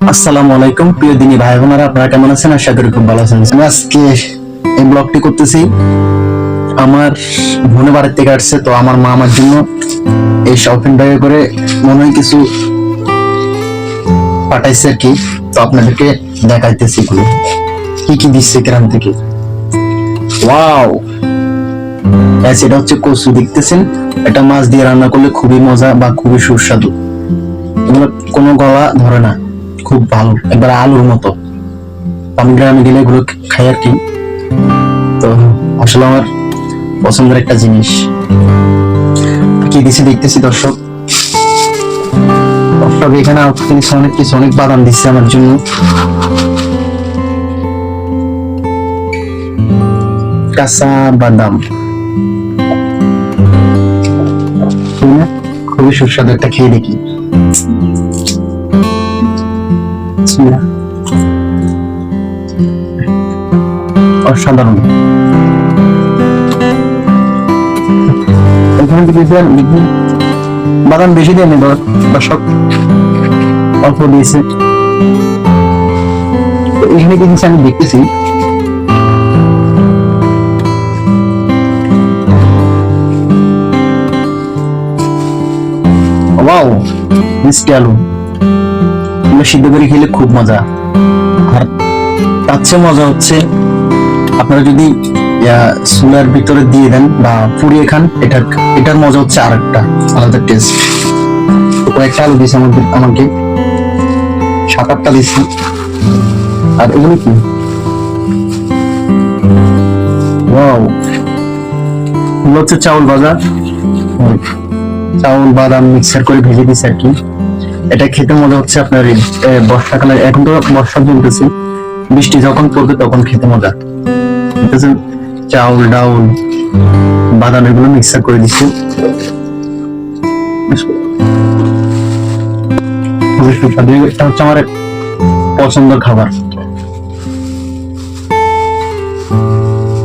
আসসালামু আলাইকুম, প্রিয় দিনী ভাই বোনেরা আপনারা কেমন আছেন? আশা করি খুব ভালো আছেন। আজকে এই ব্লগটি করতেছি। আমার বোনের বাড়ির থেকে আসছে, তো আমার মা আমার জন্য এই শপিং ব্যাগে করে মনে হয় কিছু পাঠাইছে আর কি। তো আপনাদেরকে দেখাইতেছি এগুলো। কি কি দিচ্ছে গ্রাম থেকে? ওয়াও! এটা হচ্ছে কচু, দেখতেছেন? এটা মাছ দিয়ে রান্না করলে খুবই মজা বা খুবই সুস্বাদু। এগুলো কোনো গলা ধরে না। খুব ভালো, একবার আলুর মতো। আমি গ্রামে গেলে এগুলো খাই আর কি। তো আসলে আমার পছন্দের একটা জিনিস। কি দিছে দেখতেছি দর্শক? দর্শক, এখানে অনেক কিছু, অনেক বাদাম দিচ্ছে আমার জন্য। কাঁচা বাদাম। খুবই সুস্বাদু একটা খেয়ে দেখি। বিসমিল্লাহ। অসাধারণ। এখানে থেকে দেন বাদাম বেশি দেয়নি দর- দর্শক অল্প দিয়েছে। এখানে কি দিচ্ছে আমি দেখতেছি? ওয়াও, মিষ্টি আলু। এগুলো সিদ্ধ করে খেলে খুব মজা। আর তার চেয়ে মজা হচ্ছে, আপনারা যদি চুলার ভিতরে দিয়ে দেন বা পুড়িয়ে খান এটা এটার মজা হচ্ছে আরেকটা, আলাদা টেস্ট কয়েকটা আলু দিয়েছে আমাকে আমাকে। সাত আটটা দিয়েছে। আর এগুলো কি? হচ্ছে চাউল ওই চাউল, বাদাম মিক্সার করে ভেজে দিছে আর কি। এটা খেতে মজা হচ্ছে আপনার বর্ষাকালে এখন তো বর্ষা চলতেছে। বৃষ্টি যখন পড়বে তখন খেতে মজা। দেখতেছেন, চাউল, ডাউল, বাদাম এগুলো মিক্সার করে দিচ্ছে। খুবই হচ্ছে খাবার।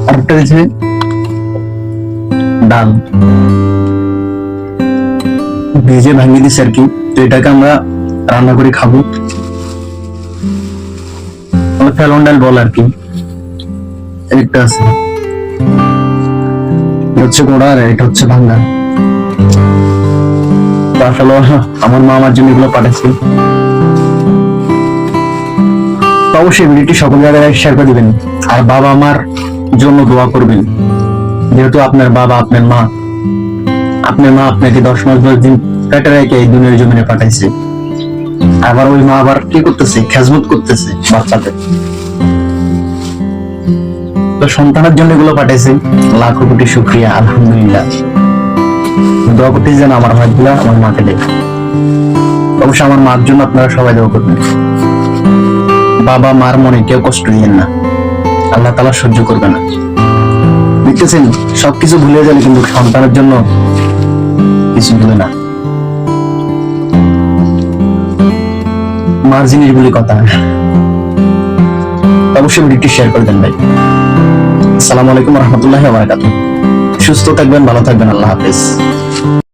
আরেকটা দিচ্ছে। ডাল। ভেজে ভাঙিয়ে দিচ্ছে আর কি। তো এটাকে আমরা রান্না করে খাব। ফেলন ডাল বল আর কি। একটা আছে। হচ্ছে গোড়া আর এটা হচ্ছে ভাঙ্গা। আসলে আমার মা আমার জন্য এগুলো পাঠাচ্ছে। অবশ্যই ভিডিওটি সকল জায়গায় শেয়ার করে দিবেন। আর বাবা আমার জন্য দোয়া করবেন। যেহেতু আপনার বাবা, আপনার মা। আপনার মা আপনাকে দশ মাস, দশ দিন পেটে রেখে এই দুনিয়ার জমিনে পাঠাইছে। আবার ওই মা আবার কি করতেছে? খেজমত করতেছে বাচ্চাদের তো সন্তানের জন্য এগুলো পাঠাইছে। লাখো কোটি শুক্রিয়া, আলহামদুলিল্লাহ। দোয়া করতে যেন আমার ভাইগুলা আমার মাকে দেখে। অবশ্যই আমার মার জন্য আপনারা সবাই দোয়া করবেন। বাবা, মার মনে কেউ কষ্ট দিয়েন না। আল্লাহ তালা সহ্য করবে না। দেখতেছেন, সবকিছু ভুলে যাবে কিন্তু সন্তানের জন্য কিছু ভুলে না। মার জিনিসগুলি কথা। অবশ্যই ভিডিওটি শেয়ার করে দেন ভাই। আসসালামু আলাইকুম রহমতুল্লাহ সুস্থ থাকবেন, ভালো থাকবেন, আল্লাহ হাফেজ।